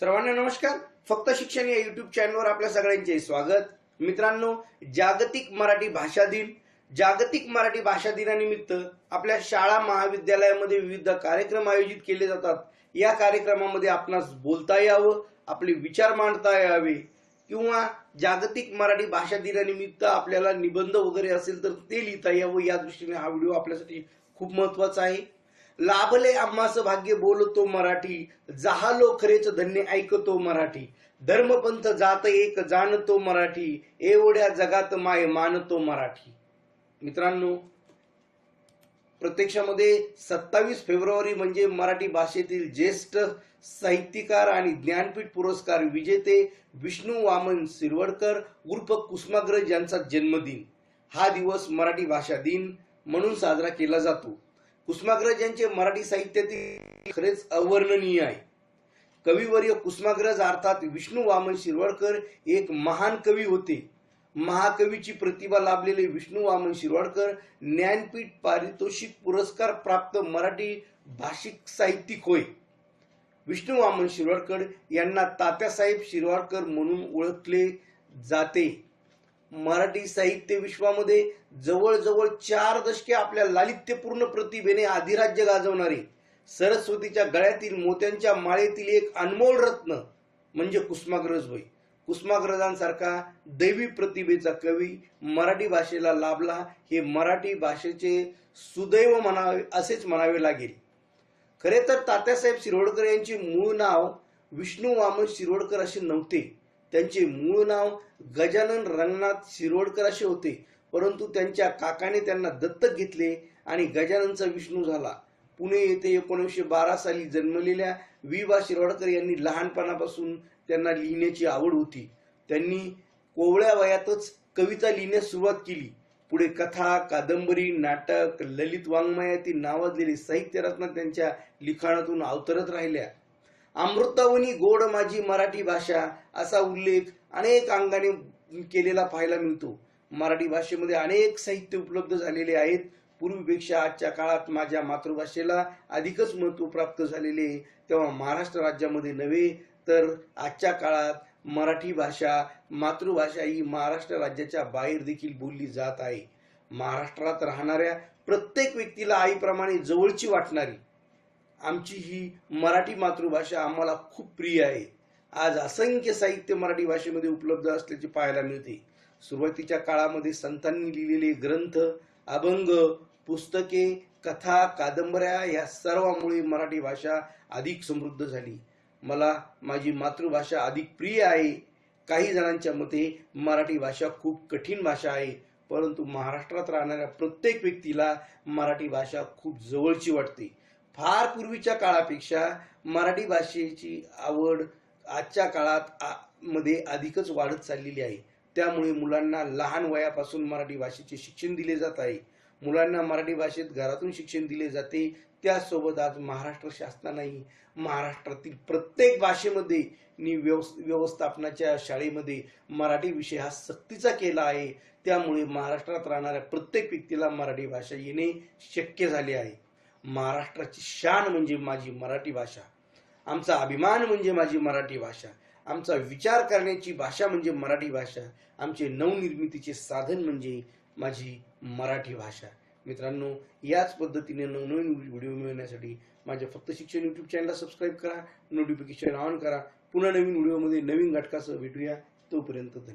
सर्वांना नमस्कार. फक्त शिक्षण या युट्यूब चॅनलवर आपल्या सगळ्यांचे स्वागत. मित्रांनो जागतिक मराठी भाषा दिन. जागतिक मराठी भाषा दिनानिमित्त आपल्या शाळा महाविद्यालयामध्ये विविध कार्यक्रम आयोजित केले जातात. या कार्यक्रमामध्ये आपणास बोलता यावं आपले विचार मांडता यावे किंवा जागतिक मराठी भाषा दिनानिमित्त आपल्याला निबंध वगैरे असेल तर ते लिहिता यावं या दृष्टीने हा व्हिडिओ आपल्यासाठी खूप महत्त्वाचा आहे. लाभले आम्हास भाग्य बोलतो मराठी. जहालो खरेच धन्य ऐकतो मराठी. धर्मपंथ जात एक जाणतो मराठी. एवढ्या जगात माय मानतो मराठी. मित्रांनो प्रत्यक्षामध्ये सत्तावीस फेब्रुवारी म्हणजे मराठी भाषेतील ज्येष्ठ साहित्यकार आणि ज्ञानपीठ पुरस्कार विजेते विष्णू वामन शिरवडकर उर्फ कुसुमाग्रज यांचा जन्मदिन. हा दिवस मराठी भाषा दिन म्हणून साजरा केला जातो. कुसुमाग्रज यांचे मराठी साहित्यातील खरेच अवर्णनीय आहे. कविवर्य कुसुमाग्रज अर्थात विष्णू वामन शिरवाडकर एक महान कवी होते. महाकवीची प्रतिभा लाभलेले विष्णू वामन शिरवाडकर ज्ञानपीठ पारितोषिक पुरस्कार प्राप्त मराठी भाषिक साहित्यिक होय. विष्णू वामन शिरवाडकर यांना तात्यासाहेब शिरवाडकर म्हणून ओळखले जाते. मराठी साहित्य विश्वामध्ये जवळजवळ चार दशके आपल्या लालित्यपूर्ण प्रतिभेने अधिराज्य गाजवणारे सरस्वतीच्या गळ्यातील मोत्यांच्या माळेतील एक अनमोल रत्न म्हणजे कुसुमाग्रज होय. कुसुमाग्रजांसारखा दैवी प्रतिभेचा कवी मराठी भाषेला लाभला हे मराठी भाषेचे सुदैव म्हणावे असेच म्हणावे लागेल. खरे तर तात्यासाहेब शिरोडकर यांचे मूळ नाव विष्णू वामन शिरोडकर असे नव्हते. त्यांचे मूळ नाव गजानन रंगनाथ शिरोडकर असे होते. परंतु त्यांच्या काकाने त्यांना दत्तक घेतले आणि गजाननचा विष्णू झाला. पुणे येथे एकोणीसशे बारा साली जन्मलेल्या वि वा शिरोडकर यांनी लहानपणापासून त्यांना लिहिण्याची आवड होती. त्यांनी कोवळ्या वयातच कविता लिहिण्यास सुरुवात केली. पुढे कथा कादंबरी नाटक ललित वाङ्मयातील नावाजलेले साहित्यरत्न त्यांच्या लिखाणातून अवतरत राहिल्या. अमृतावनी गोड माझी मराठी भाषा असा उल्लेख अनेक अंगाने केलेला पाहायला मिळतो. मराठी भाषेमध्ये अनेक साहित्य उपलब्ध झालेले आहेत. पूर्वीपेक्षा आजच्या काळात माझ्या मातृभाषेला अधिकच महत्त्व प्राप्त झालेले आहे. तेव्हा महाराष्ट्र राज्यामध्ये नव्हे तर आजच्या काळात मराठी भाषा मातृभाषा ही महाराष्ट्र राज्याच्या बाहेर देखील बोलली जात आहे. महाराष्ट्रात राहणाऱ्या प्रत्येक व्यक्तीला आईप्रमाणे जवळची वाटणारी आमची ही मराठी मातृभाषा आम्हाला खूप प्रिय आहे. आज असंख्य साहित्य मराठी भाषेमध्ये उपलब्ध असल्याचे पाहायला मिळते. सुरुवातीच्या काळामध्ये संतांनी लिहिलेले ग्रंथ अभंग पुस्तके कथा कादंबऱ्या या सर्वामुळे मराठी भाषा अधिक समृद्ध झाली. मला माझी मातृभाषा अधिक प्रिय आहे. काही जणांच्या मते मराठी भाषा खूप कठीण भाषा आहे परंतु महाराष्ट्रात राहणाऱ्या प्रत्येक व्यक्तीला मराठी भाषा खूप जवळची वाटते. फार पूर्वीच्या काळापेक्षा मराठी भाषेची आवड आजच्या काळात आ- मध्ये अधिकच वाढत चाललेली आहे. त्यामुळे मुलांना लहान वयापासून मराठी भाषेचे शिक्षण दिले जात आहे. मुलांना मराठी भाषेत घरातून शिक्षण दिले जाते. त्यासोबत आज महाराष्ट्र शासनानेही महाराष्ट्रातील प्रत्येक भाषेमध्ये नि व्यवस व्यवस्थापनाच्या शाळेमध्ये मराठी विषय हा सक्तीचा केला आहे. त्यामुळे महाराष्ट्रात राहणाऱ्या प्रत्येक व्यक्तीला मराठी भाषा येणे शक्य झाले आहे. महाराष्ट्राची शान म्हणजे माझी मराठी भाषा. आमचा अभिमान म्हणजे माझी मराठी भाषा. आमचा विचार करण्याची भाषा म्हणजे मराठी भाषा. आमचे नवनिर्मितीचे साधन म्हणजे माझी मराठी भाषा. मित्रांनो याच पद्धतीने नवनवीन व्हिडिओ मिळवण्यासाठी माझ्या फक्त शिक्षण युट्यूब चॅनलला सबस्क्राईब करा नोटिफिकेशन ऑन करा. पुन्हा नवीन व्हिडिओमध्ये नवीन घटकासह भेटूया. तोपर्यंत धन्यवाद.